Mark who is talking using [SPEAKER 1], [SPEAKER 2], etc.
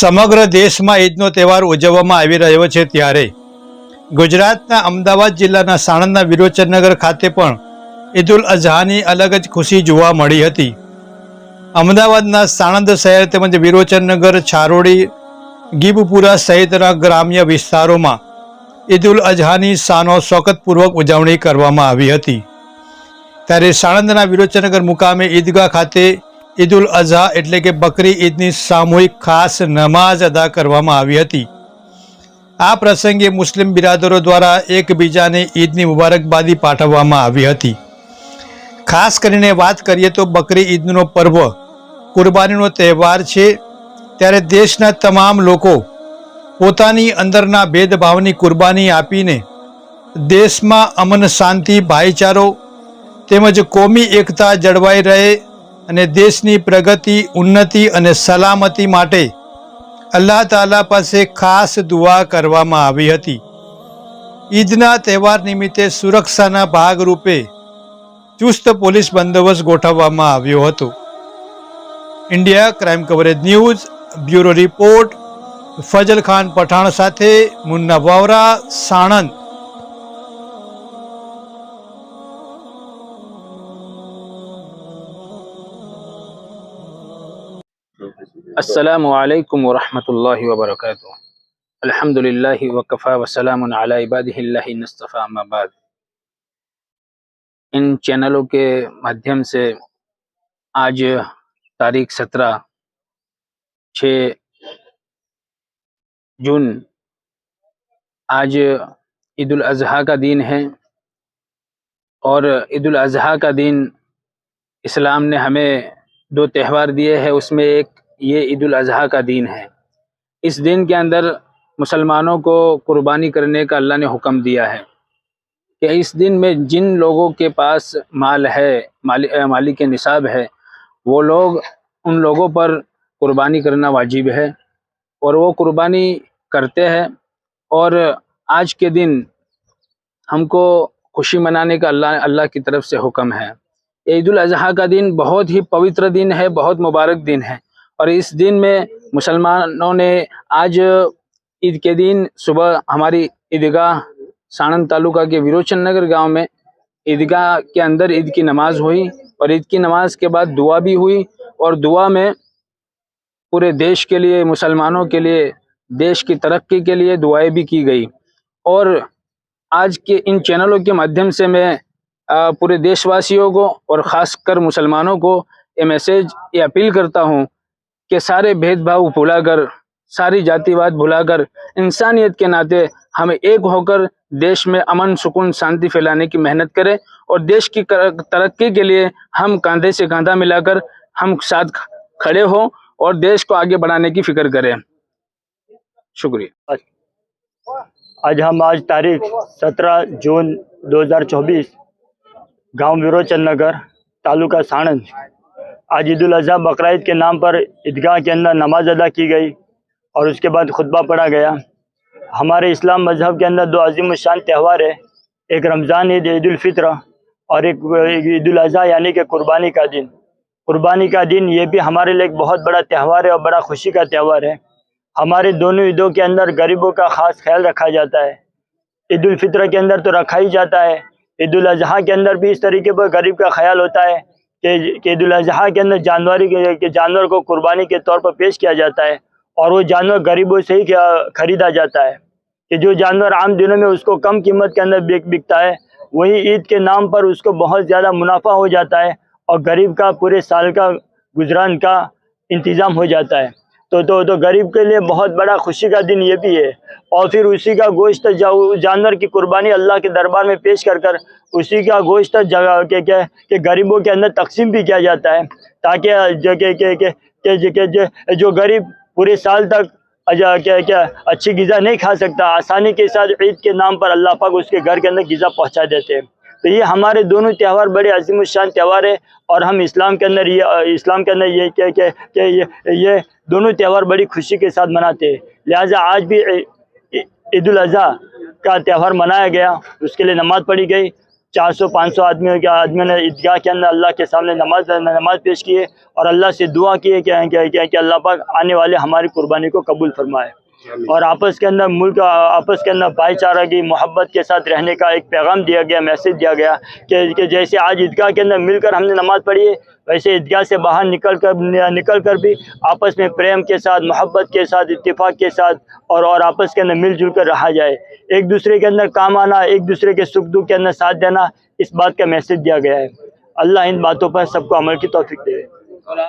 [SPEAKER 1] સમગ્ર દેશમાં ઈદનો તહેવાર ઉજવવામાં આવી રહ્યો છે ત્યારે. ગુજરાતના અમદાવાદ જિલ્લાના સાણંદના વિરોચનનગર ખાતે પણ ઈદ ઉલ અઝહાની અલગ જ ખુશી જોવા મળી હતી. અમદાવાદના સાણંદ શહેર તેમજ વિરોચનનગર છારોડી, ગીબપુરા સહિતના ગ્રામ્ય વિસ્તારોમાં ઈદ ઉલ અઝહાની શાનો શોકતપૂર્વક ઉજવણી કરવામાં આવી હતી. ત્યારે સાણંદના વિરોચનગર મુકામે ઈદગાહ ખાતે ઈદ ઉલ અઝહા એટલે કે બકરી ઈદની સામૂહિક ખાસ નમાઝ અદા કરવામાં આવી હતી. આ પ્રસંગે મુસ્લિમ બિરાદરો દ્વારા એકબીજાને ઈદની મુબારકબાદી પાઠવવામાં આવી હતી. ખાસ કરીને વાત કરીએ તો બકરી ઈદનો પર્વ, કુરબાનીનો તહેવાર છે, ત્યારે દેશના તમામ લોકો પોતાની અંદરના ભેદભાવની કુરબાની આપીને દેશમાં અમન શાંતિ, ભાઈચારો તેમજ કોમી એકતા જળવાઈ રહે અને દેશની પ્રગતિ, ઉન્નતિ અને સલામતી માટે અલ્લાહ તાલા પાસે ખાસ દુઆ કરવામાં આવી હતી. ઈદના તહેવાર નિમિત્તે સુરક્ષાના ભાગરૂપે ચુસ્ત પોલીસ બંદોબસ્ત ગોઠવવામાં આવ્યો હતો. India crime coverage news, bureau report, Fazal Khan Pathan સાથે, મુન્ના વાવરા, સાણંદ.
[SPEAKER 2] السلام علیکم ورحمۃ اللہ وبرکاتہ الحمد للہ وکفا وسلام علی عبادہ اللہ نصطفیٰ اما ان چینلوں کے مادھیم سے آج تاریخ سترہ، چھ جون، آج عید الاضحیٰ کا دن ہے اور عید الاضحیٰ کا دن اسلام نے ہمیں دو تہوار دیے ہیں، اس میں ایک یہ عید الاضحیٰ کا دن ہے۔ اس دن کے اندر مسلمانوں کو قربانی کرنے کا اللہ نے حکم دیا ہے کہ اس دن میں جن لوگوں کے پاس مال ہے، مالی مالی کے نصاب ہے، وہ لوگ ان لوگوں پر قربانی کرنا واجب ہے اور وہ قربانی کرتے ہیں۔ اور آج کے دن ہم کو خوشی منانے کا اللہ اللہ کی طرف سے حکم ہے۔ عید الاضحیٰ کا دن بہت ہی پوتر دن ہے، بہت مبارک دن ہے۔ اور اس دن میں مسلمانوں نے آج عید کے دن صبح ہماری عیدگاہ سانند تعلقہ کے ویروچن نگر گاؤں میں عیدگاہ کے اندر عید کی نماز ہوئی اور عید کی نماز کے بعد دعا بھی ہوئی اور دعا میں پورے دیش کے لیے، مسلمانوں کے لیے، دیش کی ترقی کے لیے دعائیں بھی کی گئی۔ اور آج کے ان چینلوں کے مادھیم سے میں پورے دیش واسیوں کو اور خاص کر مسلمانوں کو یہ میسیج، یہ اپیل کرتا ہوں کہ سارے بھید بھاؤ بھلا کر، ساری جاتی واد بھلا کر، انسانیت کے ناطے ہمیں ایک ہو کر دیش میں امن، سکون، شانتی پھیلانے کی محنت کریں اور دیش کی ترقی کے لیے ہم کاندھے سے کاندھا ملا کر ہم ساتھ کھڑے ہوں اور دیش کو آگے بڑھانے کی فکر کریں۔ شکریہ۔
[SPEAKER 3] آج ہم آج تاریخ سترہ جون دو ہزار چوبیس، گاؤں ویروچن نگر، تعلقہ سانند۔ آج عید الاضحیٰ بقرعید کے نام پر عیدگاہ کے اندر نماز ادا کی گئی اور اس کے بعد خطبہ پڑھا گیا۔ ہمارے اسلام مذہب کے اندر دو عظیم الشان تہوار ہے ایک رمضان عید عید الفطر اور ایک عید الاضحیٰ یعنی کہ قربانی کا دن۔ قربانی کا دن یہ بھی ہمارے لیے ایک بہت بڑا تہوار ہے اور بڑا خوشی کا تہوار ہے۔ ہمارے دونوں عیدوں کے اندر غریبوں کا خاص خیال رکھا جاتا ہے۔ عید الفطر کے اندر تو رکھا ہی جاتا ہے۔ عید الاضحیٰ کے اندر بھی اس طریقے پر غریب کا خیال ہوتا ہے۔ کہ عید الاضحیٰ کے اندر جانوری کے جانور کو قربانی کے طور پر پیش کیا جاتا ہے اور وہ جانور غریبوں سے ہی خریدا جاتا ہے کہ جو جانور عام دنوں میں اس کو کم قیمت کے اندر بک بکتا ہے، وہی عید کے نام پر اس کو بہت زیادہ منافع ہو جاتا ہے اور غریب کا پورے سال کا گزران کا انتظام ہو جاتا ہے۔ تو تو تو غریب کے لیے بہت بڑا خوشی کا دن یہ بھی ہے۔ اور پھر اسی کا گوشت جانور کی قربانی اللہ کے دربار میں پیش کر کر اسی کا گوشت جگہ کہ کہ کہ غریبوں کے اندر تقسیم بھی کیا جاتا ہے۔ تاکہ جو، کہ کہ کہ جو- کہ جو- غریب پورے سال تک اجا- کہ کہ، اچھی غذا نہیں کھا سکتا، آسانی کے ساتھ عید کے نام پر اللہ پاک اس کے گھر کے اندر غذا پہنچا دیتے ہیں۔ تو یہ ہمارے دونوں تہوار بڑے عظیم الشان تہوار ہے اور ہم اسلام کے اندر یہ اسلام کے اندر یہ کہ کہ کہ یہ یہ دونوں تہوار بڑی خوشی کے ساتھ مناتے ہیں۔ لہٰذا آج بھی عید الاضحیٰ کا تہوار منایا گیا۔ اس کے لیے نماز پڑھی گئی۔ چار سو پانچ سو آدمیوں کے آدمیوں نے عیدگاہ کے اندر اللہ کے سامنے نماز نماز پیش کی ہے اور اللہ سے دعا کی ہے کہ, کہ, کہ, کہ اللہ پاک آنے والے ہماری قربانی کو قبول فرمائے۔ اور آپس کے اندر ملک، آپس کے اندر بھائی چارہ کی محبت کے ساتھ رہنے کا ایک پیغام دیا گیا میسج دیا گیا کہ جیسے آج عیدگاہ کے اندر مل کر ہم نے نماز پڑھی ہے، ویسے عیدگاہ سے باہر نکل کر نکل کر بھی آپس میں پریم کے ساتھ، محبت کے ساتھ، اتفاق کے ساتھ اور اور آپس کے اندر مل جل کر رہا جائے۔ ایک دوسرے کے اندر کام آنا، ایک دوسرے کے سکھ دکھ کے اندر ساتھ دینا، اس بات کا میسج دیا گیا ہے۔ اللہ ان باتوں پر سب کو عمل کی توفیق دے۔